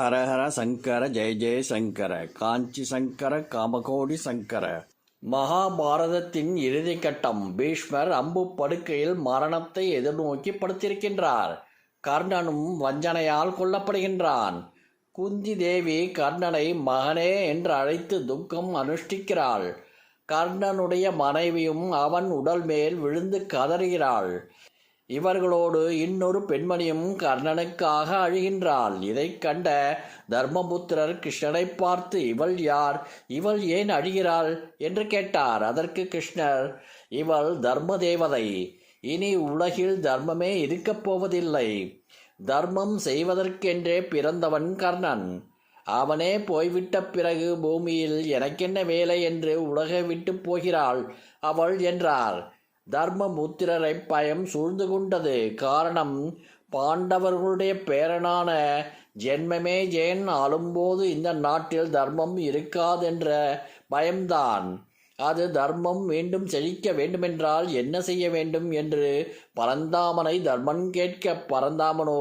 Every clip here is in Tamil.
ஹரஹர சங்கர ஜெய ஜெய சங்கர காஞ்சி சங்கர காமகோடி சங்கர. மகாபாரதத்தின் இறுதி கட்டம் பீஷ்மர் அம்பு படுக்கையில் மரணத்தை எதிர்நோக்கி படுத்திருக்கின்றார். கர்ணனும் வஞ்சனையால் கொல்லப்படுகின்றான். குந்தி தேவி கர்ணனை மகனே என்று அழைத்து துக்கம் அனுஷ்டிக்கிறாள். கர்ணனுடைய மனைவியும் அவன் உடல் மேல் விழுந்து கதறுகிறாள். இவர்களோடு இன்னொரு பெண்மணியும் கர்ணனுக்காக அழுகின்றாள். இதைக் கண்ட தர்மபுத்திரர் கிருஷ்ணனை பார்த்து இவள் யார்? இவள் ஏன் அழுகிறாள்? என்று கேட்டார். அதற்கு கிருஷ்ணர் இவள் தர்ம தேவதை இனி உலகில் தர்மமே இருக்கப் போவதில்லை. தர்மம் செய்வதற்கென்றே பிறந்தவன் கர்ணன். அவனே போய்விட்ட பிறகு பூமியில் எனக்கென்ன வேலை என்று உலகை விட்டு போகிறாள்? அவள் என்றார். தர்மபுத்திரரை பயம் சூழ்ந்து கொண்டது. காரணம் பாண்டவர்களுடைய பேரனான ஜென்மமே ஜெயன் ஆளும்போது இந்த நாட்டில் தர்மம் இருக்காதென்ற பயம்தான். அது தர்மம் மீண்டும் செழிக்க வேண்டுமென்றால் என்ன செய்ய வேண்டும் என்று பரந்தாமனை தர்மன் கேட்க பரந்தாமனோ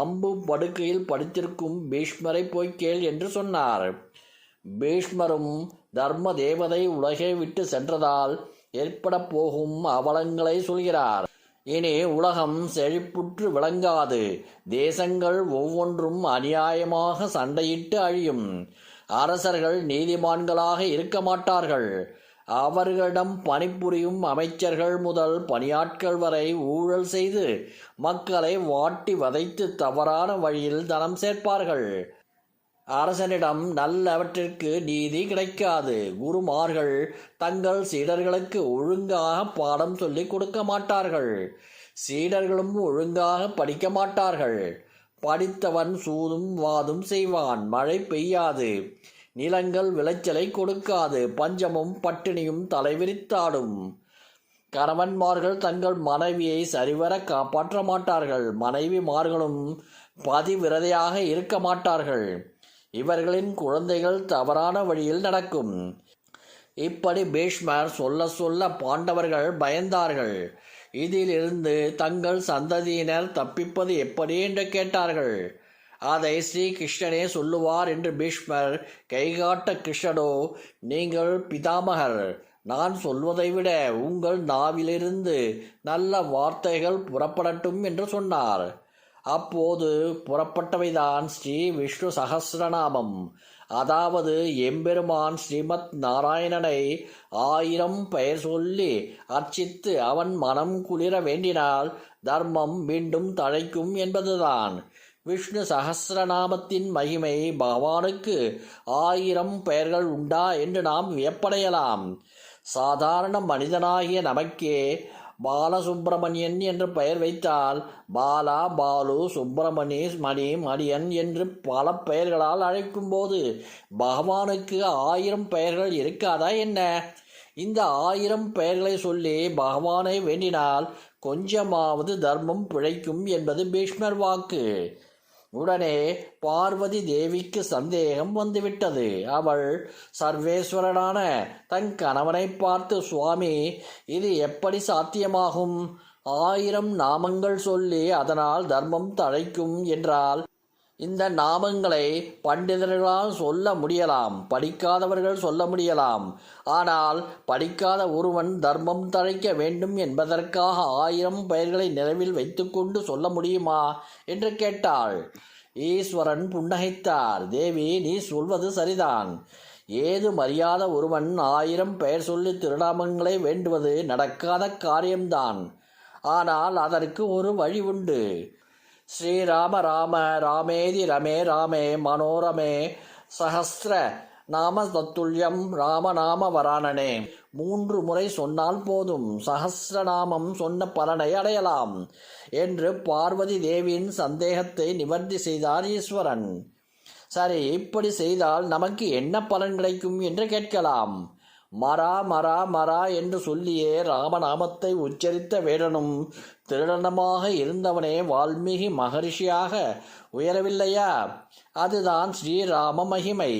அம்பு படுக்கையில் படுத்திருக்கும் பீஷ்மரை போய் கேள் என்று சொன்னார். பீஷ்மரும் தர்ம தேவதை உலகை விட்டு சென்றதால் ஏற்பட போகும் அவலங்களை சொல்கிறார். இனி உலகம் செழிப்புற்று விளங்காது. தேசங்கள் ஒவ்வொன்றும் அநியாயமாக சண்டையிட்டு அழியும். அரசர்கள் நீதிமான்களாக இருக்க மாட்டார்கள். அவர்களிடம் பணிபுரியும் அமைச்சர்கள் முதல் பணியாட்கள் வரை ஊழல் செய்து மக்களை வாட்டி வதைத்து தவறான வழியில் தனம் சேர்ப்பார்கள். அரசனிடம் நல்லவற்றிற்கு நீதி கிடைக்காது. குருமார்கள் தங்கள் சீடர்களுக்கு ஒழுங்காக பாடம் சொல்லிக் கொடுக்க மாட்டார்கள். சீடர்களும் ஒழுங்காக படிக்க மாட்டார்கள். படித்தவன் சூதும் வாதும் செய்வான். மழை பெய்யாது. நிலங்கள் விளைச்சலை கொடுக்காது. பஞ்சமும் பட்டினியும் தலைவிரித்தாடும். கணவன்மார்கள் தங்கள் மனைவியை சரிவர காப்பாற்ற மாட்டார்கள். மனைவிமார்களும் பதிவிரதையாக இருக்க மாட்டார்கள். இவர்களின் குழந்தைகள் தவறான வழியில் நடக்கும். இப்படி பீஷ்மர் சொல்ல சொல்ல பாண்டவர்கள் பயந்தார்கள். இதிலிருந்து தங்கள் சந்ததியினர் தப்பிப்பது எப்படி என்று கேட்டார்கள். அதை ஸ்ரீகிருஷ்ணனே சொல்லுவார் என்று பீஷ்மர் கைகாட்ட கிருஷ்ணனோ நீங்கள் பிதாமகர். நான் சொல்வதை விட உங்கள் நாவிலிருந்து நல்ல வார்த்தைகள் புறப்படட்டும் என்று சொன்னார். அப்போது புறப்பட்டவைதான் ஸ்ரீ விஷ்ணு சகசிரநாமம். அதாவது எம்பெருமான் ஸ்ரீமத் நாராயணனை ஆயிரம் பெயர் சொல்லி அர்ச்சித்து அவன் மனம் குளிர வேண்டினால் தர்மம் மீண்டும் தழைக்கும் என்பதுதான். விஷ்ணு சகசிரநாமத்தின் மகிமை பகவானுக்கு ஆயிரம் பெயர்கள் உண்டா என்று நாம் வியப்படையலாம். சாதாரண மனிதனாகிய நமக்கே பாலசுப்பிரமணியன் என்று பெயர் வைத்தால் பாலா பாலு சுப்பிரமணி மணி மணியன் என்று பல பெயர்களால் அழைக்கும்போது பகவானுக்கு ஆயிரம் பெயர்கள் இருக்காதா என்ன? இந்த ஆயிரம் பெயர்களை சொல்லி பகவானை வேண்டினால் கொஞ்சமாவது தர்மம் பிழைக்கும் என்பது பீஷ்மர் வாக்கு. உடனே பார்வதி தேவிக்கு சந்தேகம் வந்துவிட்டது. அவள் சர்வேஸ்வரனான தன் கணவனை பார்த்து சுவாமி இது எப்படி சாத்தியமாகும்? ஆயிரம் நாமங்கள் சொல்லி அதனால் தர்மம் தழைக்கும் என்றால் இந்த நாமங்களை பண்டிதர்களால் சொல்ல முடியலாம் படிக்காதவர்கள் சொல்ல முடியலாம். ஆனால் படிக்காத ஒருவன் தர்மம் தழைக்க வேண்டும் என்பதற்காக ஆயிரம் பெயர்களை நிலவில் வைத்துக்கொண்டு சொல்ல முடியுமா? என்று கேட்டாள். ஈஸ்வரன் புன்னகைத்தார். தேவி நீ சொல்வது சரிதான். ஏது மரியாத ஒருவன் ஆயிரம் பெயர் சொல்லி திருநாமங்களை வேண்டுவது நடக்காத காரியம்தான். ஆனால் அதற்கு ஒரு வழி உண்டு. ஸ்ரீராம ராம ராமேதி ரமே ராமே மனோரமே சஹஸ்ர நாம தத்துல்யம் ராமநாம வராணனே மூன்று முறை சொன்னால் போதும். சஹசிரநாமம் சொன்ன பலனை அடையலாம். என்று பார்வதி தேவியின் சந்தேகத்தை நிவர்த்தி செய்தார் ஈஸ்வரன். சரி இப்படி செய்தால் நமக்கு என்ன பலன் கிடைக்கும் என்று கேட்கலாம். மரா மரா மரா என்று சொல்லியே ராமநாமத்தை உச்சரித்த வேடனும் திருடனமாக இருந்தவனே வால்மீகி மகரிஷியாக உயரவில்லையா? அதுதான் ஸ்ரீராம மகிமை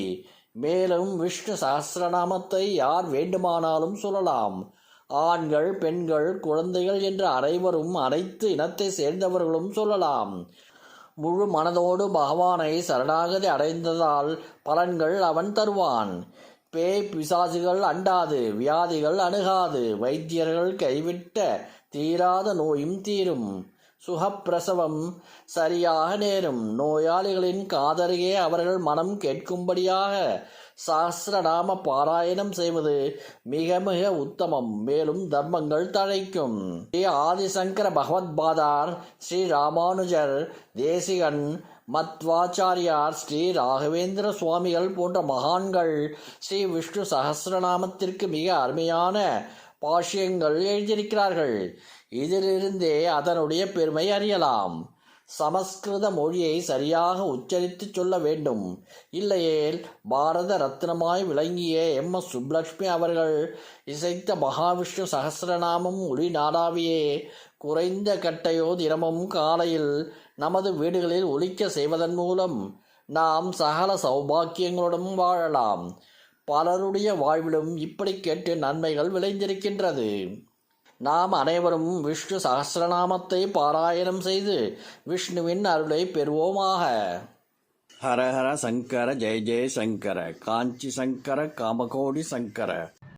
மேலும் விஷ்ணு சகசிரநாமத்தை யார் வேண்டுமானாலும் சொல்லலாம். ஆண்கள் பெண்கள் குழந்தைகள் என்று அனைவரும் அனைத்து இனத்தை சேர்ந்தவர்களும் சொல்லலாம். முழு மனதோடு பகவானை சரணாகதி அடைந்ததால் பலன்கள் அவன் தருவான். பேய் பிசாசுகள் அண்டாது வியாதிகள் அணுகாது வைத்தியர்கள் கைவிட்ட தீராத நோயும் தீரும். சுகப்பிரசவம் சரியாக நேரும். நோயாளிகளின் காதருகே அவர்கள் மனம் கேட்கும்படியாக சாஸ்திரநாம பாராயணம் செய்வது மிக மிக உத்தமம். மேலும் தர்மங்கள் தழைக்கும். ஸ்ரீ ஆதிசங்கர பகவத்பாதார் ஸ்ரீ ராமானுஜர் தேசிகன் மத்வாச்சாரியார் ஸ்ரீ ராகவேந்திர சுவாமிகள் போன்ற மகான்கள் ஸ்ரீ விஷ்ணு சகசிரநாமத்திற்கு மிக அருமையான பாஷ்யங்கள் எழுதியிருக்கிறார்கள். இதிலிருந்தே அதனுடைய பெருமை அறியலாம். சமஸ்கிருத மொழியை சரியாக உச்சரித்து சொல்ல வேண்டும். இல்லையேல் பாரத ரத்னமாய் விளங்கிய எம். எஸ். சுப்லக்ஷ்மி அவர்கள் இசைத்த மகாவிஷ்ணு சகசிரநாமம் ஒளி நாடாவியே குறைந்த கட்டையோ தினமும் காலையில் நமது வீடுகளில் ஒலிக்க செய்வதன் மூலம் நாம் சகல சௌபாக்கியங்களுடன் வாழலாம். பலருடைய வாழ்விலும் இப்படி கேட்டு நன்மைகள் விளைந்திருக்கின்றது. நாம் அனைவரும் விஷ்ணு சகசிரநாமத்தை பாராயணம் செய்து விஷ்ணுவின் அருளை பெறுவோமாக. ஹர ஹர சங்கர ஜெய ஜெய சங்கர காஞ்சி சங்கர காமகோடி சங்கர.